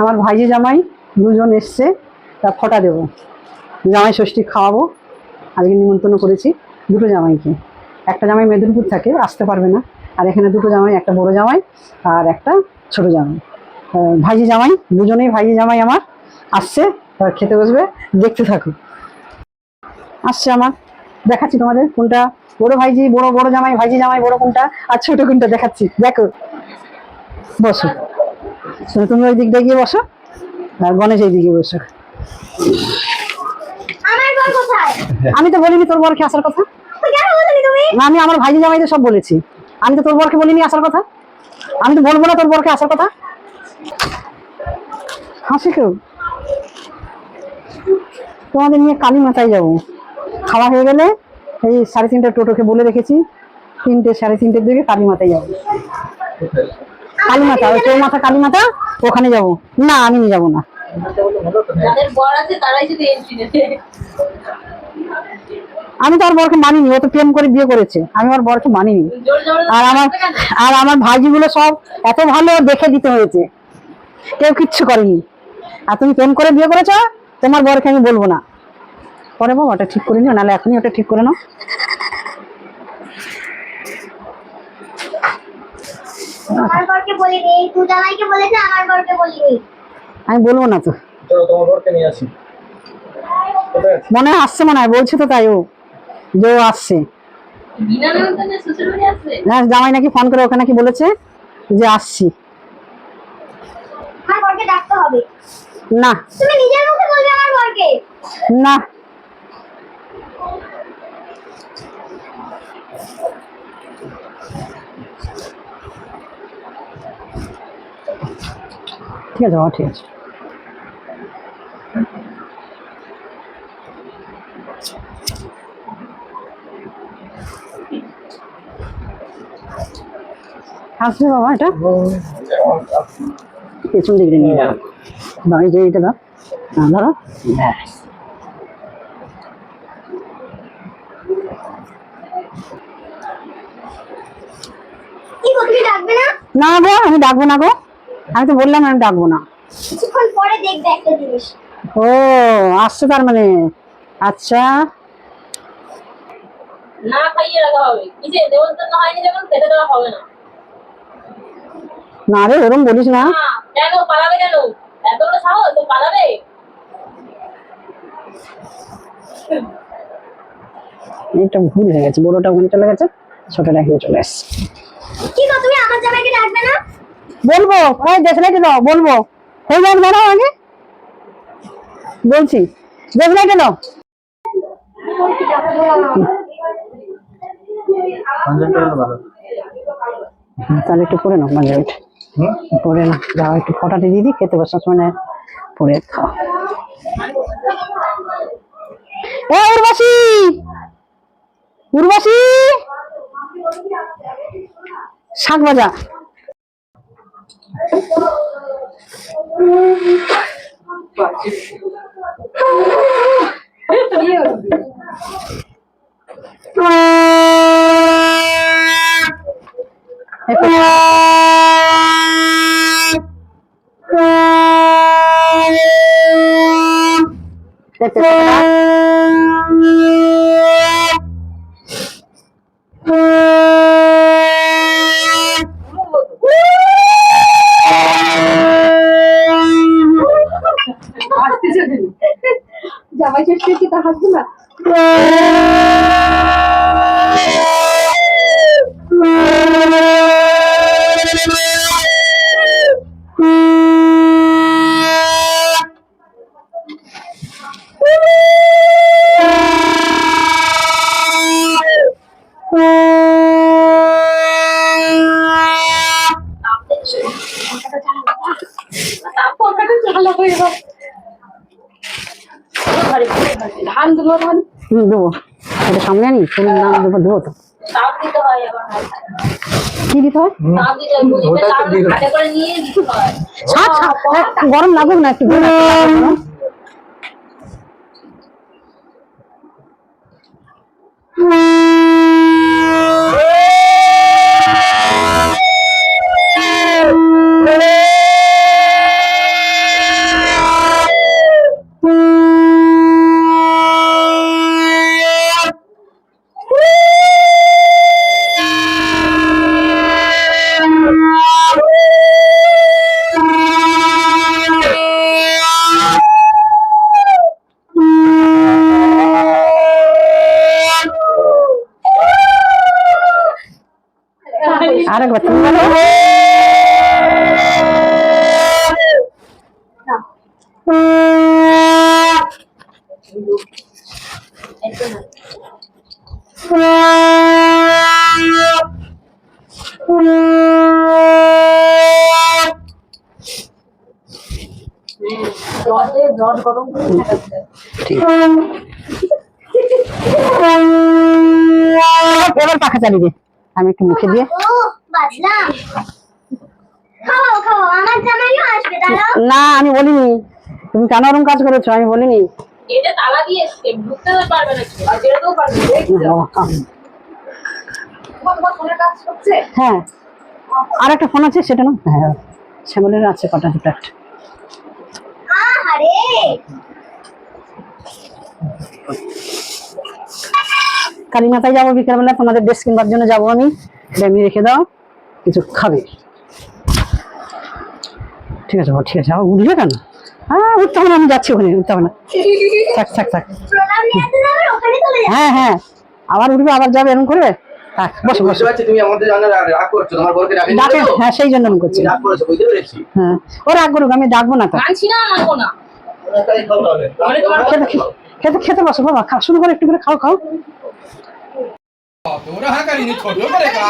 আমার ভাইজি জামাই দুজন এসছে, তা ফটা দেবো। জামাই ষষ্ঠী খাওয়াবো। আজকে নিমন্ত্রণ করেছি দুটো জামাইকে। একটা জামাই মেদিনীপুর থাকে, আসতে পারবে না। আর এখানে দুটো জামাই, একটা বড় জামাই আর একটা ছোট জামাই। ভাইজি জামাই, দুজনেই ভাইজি জামাই আমার। আসছে খেতে বসবে, দেখতে থাকো আসছে আমার। দেখাচ্ছি তোমাদের কোনটা। বড় ভাইজি, বড় বড় জামাই, ভাইজি জামাই, বড় কোনটা। আর ছোট কোনটা দেখাচ্ছি। দেখো। বসো। তুমি ওই দিকটা গিয়ে বসো। আর গণেশ এই দিকে বসো। আমার বর কোথায়? আমি তো বলিনি তোর বরকে আসার কথা। না আমি আমার ভাইজি জামাইদের সব বলেছি। আমি তো তোর বরকে বলিনি আসার কথা। আমি তো বলব না তোর বরকে আসার কথা। হাসি কেউ? তোমাদের নিয়ে কালী মাথায় যাব। খাওয়া হয়ে গেলে এই সাড়ে তিনটে টোটোকে বলে রেখেছি। তিনটে সাড়ে তিনটের দিকে কালী মাথায় যাব। কালী মাথা ওই চৌমাথা কালী মাথা ওখানে যাব। না আমি যাব না। আমি তো আর বরকে মানিনি ও তো প্রেম করে বিয়ে করেছে। আমি আর বরকে মানিনি। আর আমার আর আমার ভাইজিগুলো সব এত ভালো দেখে দিতে হয়েছে। কেউ কিচ্ছু করেনি। আর তুমি প্রেম করে বিয়ে করেছ তোমার বরকে আমি বলব না। পরে বাবা ওটা ঠিক করে নিও নাহলে এখনই ওটা ঠিক করে নাও। আমার বরকে বলিনি এই বলেছে আমার বরকে বলিনি। আমি বলব না তো। চলো তোমার ঘরকে নিয়ে আসি। মনে হয় আসছে মনে হয় বলছে তো তাই ও যে ও আসছে। হ্যাঁ জামাই নাকি ফোন করে ওকে নাকি বলেছে যে আসছি। আমার বরকে ডাকতে হবে। না। তুমি নিজের মুখে বলবে আমার বরকে। না। ঠিক আছে বাবা ঠিক আছে। আসবে বাবা এটা? পেছন দিকে নিয়ে যাও। দাঁড়ি যে এটা দাও। হ্যাঁ ধরো ব্যাস। না গো আমি ডাকবো না গো। আমি তো বললাম আমি ডাকবো না। কিছুক্ষণ পরে দেখবে একটা জিনিস। ও আসছে তার মানে? আচ্ছা। না খাইয়ে রাখা হবে। কিসে? নেমন্তন্ন হয়নি যখন খেতে দেওয়া হবে না। না রে ওরম বলিস না। কেন? পালাবে কেন? এত বড় সাহস? তো পালাবে? এটা ভুল হয়ে গেছে বড়টা ওখানে চলে গেছে ছোটটা এখানে চলে এসছে কি গো তুমি আমার জামাইকে ডাকবে না? বলব? ওই দেশলাইটে দাও বলব। হয়ে যাক দাঁড়াও আগে। বলছি। হলো ভালো। হুম, তাহলে একটু পরে নাও মাঝে পরে না যাও একটু ফটাতে দিয়ে দিই খেতে বসার সময় পরে খাও। এ উর্বাসী উর্বাসী শাক ভাজা। জামাই হাসবে না ধান লাগুক ধান? হুম দেবো। এটা সামনে আনি ফুলের নাম দেবো দেবো তো। দিতে হয় কি দিতে হয়? তাপ দিতে হয় বুঝিতে আরেকবার তুমি বলো। এবার পাখা চালিয়ে আমি একটু মুখে দিয়ে ও বাজলাম খাওয়াও খাওয়াও আমার জামাইও আসবে দাঁড়াও। না আমি বলিনি। তুমি কেন ওরকম কাজ করেছ? আমি বলিনি। এটা তালা দিয়ে এসছে ঢুকতে পারবে না। আর পারবে হ্যাঁ। আর একটা ফোন আছে সেটা না হ্যাঁ। শ্যামলের আছে কটা দুটো একটা কালীমাতায় যাব বিকেলবেলা তোমাদের ড্রেস কিনবার জন্য যাব আমি। এটা এমনি রেখে দাও। কিছু খাবে। ঠিক আছে ঠিক আছে। আবার উঠবে কেন? হ্যাঁ উঠতে হবে না আমি যাচ্ছি ওখানে উঠতে হবে না। থাক থাক থাক। প্রণাম নিয়ে তো আবার ওখানে চলে যাবে হ্যাঁ হ্যাঁ। আবার উঠবে আবার যাবে এরকম করবে? থাক বসো বুঝতে বসো তুমি আমাদের রাগ রাগ করছ তোমার বরকে হ্যাঁ সেই জন্য আমি করছি। রাগ করেছ বুঝতে পেরেছি। হ্যাঁ ও রাগ করুক আমি ডাকবো না তো। মানছি না মানবো না। মানে খেতে খেতে- খেতে খেতে বসো বাবা খাও শুরু করে একটু করে খাও খাও। তোরা ছোট করে খা।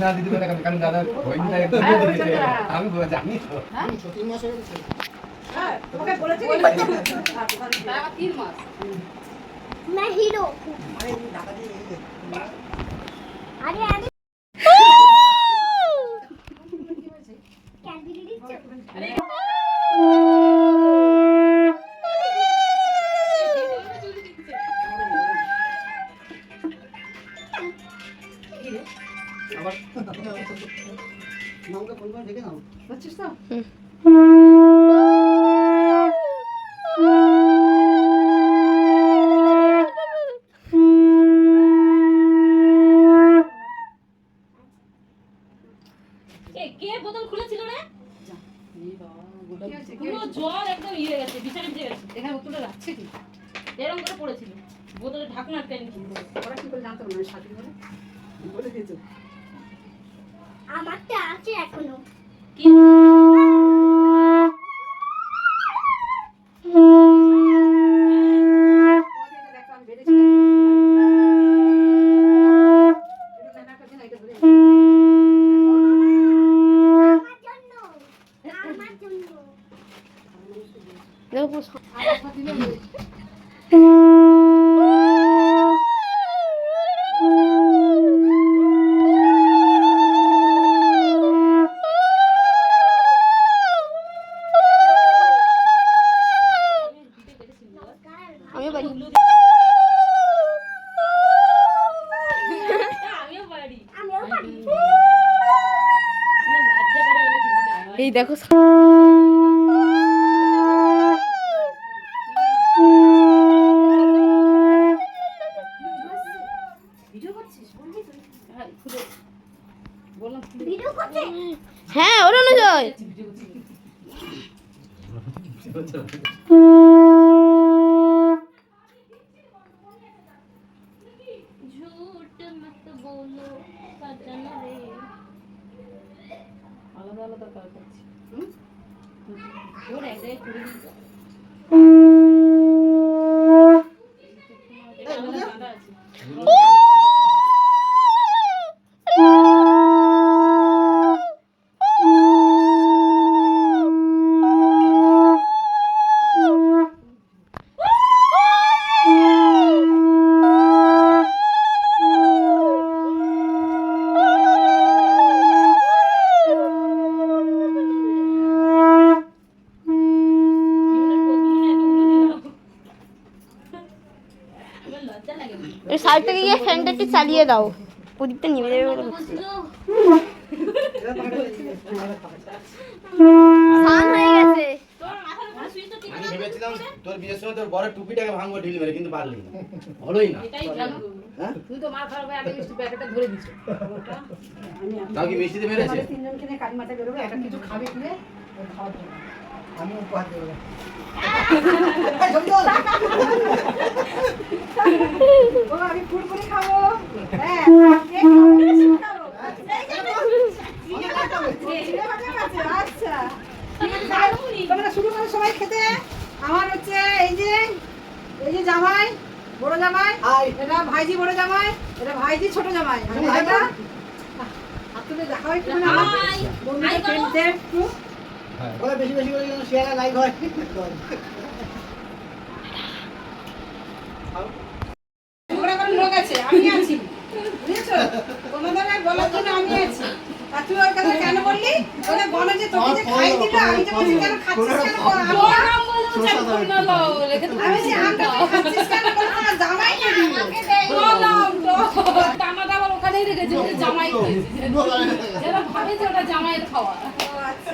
না দিদি বলে কারণ দাদা হয়নি না আমি জানি তো मैं हीरो अरे अरे ওরা কি করে জানতো না? সাথী এই দেখো হ্যাঁ ওর অনুজয় আলাদা আলাদা কাজ করছি ওর এক জায়গায় করে দিত আলাদা চালিয়ে দাও। প্রদীপটা নিভে যাবে হয়ে আমি ভেবেছিলাম তোর বিয়ের সময় তোর বড় টুপিটাকে ভাঙবো ঢিল মেরে কিন্তু পারলি না। হলোই না। তুই তো মার খারাপ আগে মিষ্টি প্যাকেটটা ধরে দিছ তাও কি মিষ্টিতে মেরেছে আমাদের তিনজনকে নিয়ে বেরোবে একটা কিছু খাবে কিনে খাওয়ার জন্য। আমি উপহার দেবো। আমি ফুলপুরি খাব। হ্যাঁ আচ্ছা। তোমরা শুরু করো সবাই খেতে। আমার হচ্ছে এই যে এই যে জামাই বড় জামাই এটা ভাইজি বড় জামাই এটা ভাইজি ছোট জামাই। আর ভাইটা হাত তুলে দেখা হয় একটু বন্ধুদের ফ্রেন্ডদের একটু। বলে বেশি বেশি করে যেন শেয়ারে লাইক হয়। লোক আছে আমি আছি। বুঝেছ? তোমাদের আর বলার জন্য আমি আছি। আর তুই ওর কথা কেন বললি? তোদের বলে যে তোকে যে খাই দিল আমি যে বলছি কেন খাচ্ছিস কেন? আমি তোর না- যে আমটা খাচ্ছিস কেন আমার জামাই ওখানেই রেখেছে জামাই খাওয়া। আচ্ছা।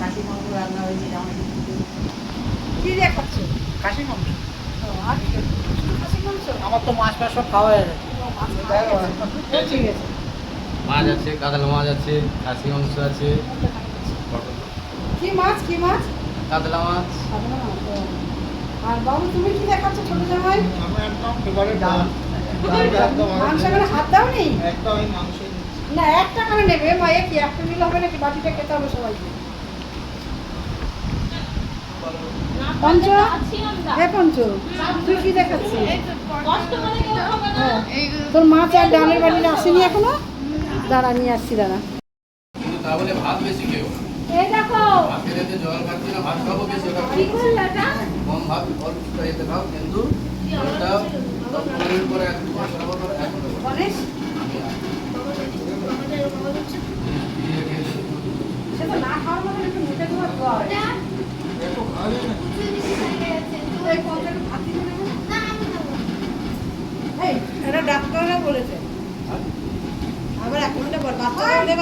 কাশি মাংস রান্না কি দিয়ে খাচ্ছ? কাশি মাংস ও, আর কি? মাংস আমার তো মাছ ফাছ সব খাওয়া হয়ে গেছে। ঠিক আছে। মাছ আছে কাতলা মাছ আছে খাসি মাংস আছে। কি মাছ কি মাছ? কাতলা মাছ। আর বাবু তুমি কি দেখাচ্ছ ছোট জামাই? আমি একদম ফেভারিট ডাল মাংস করে হাত দাও নি একদম মাংস না একটা করে নেবে মা কি? একটা নিলে হবে নাকি? বাটিটা খেতে হবে সবাইকে। পঞ্চ? হে পঞ্চ? তুই কি দেখাচ্ছিস? হ্যাঁ। তোর মাছ আর ডালের বাটিটা আসেনি এখনও? দাঁড়া নিয়ে আসছি দাঁড়া। কিন্তু ভাত বেশি খেও এই দেখো। জল খাচ্ছি না ভাত খাব বেশি কম ভাত অল্প খাও কিন্তু পরে খাওয়ার মতো একটু মুখে তোমার খাওয়া এটা ডাক্তাররা বলেছে। আবার এক ঘণ্টা পর বাচ্চা আমি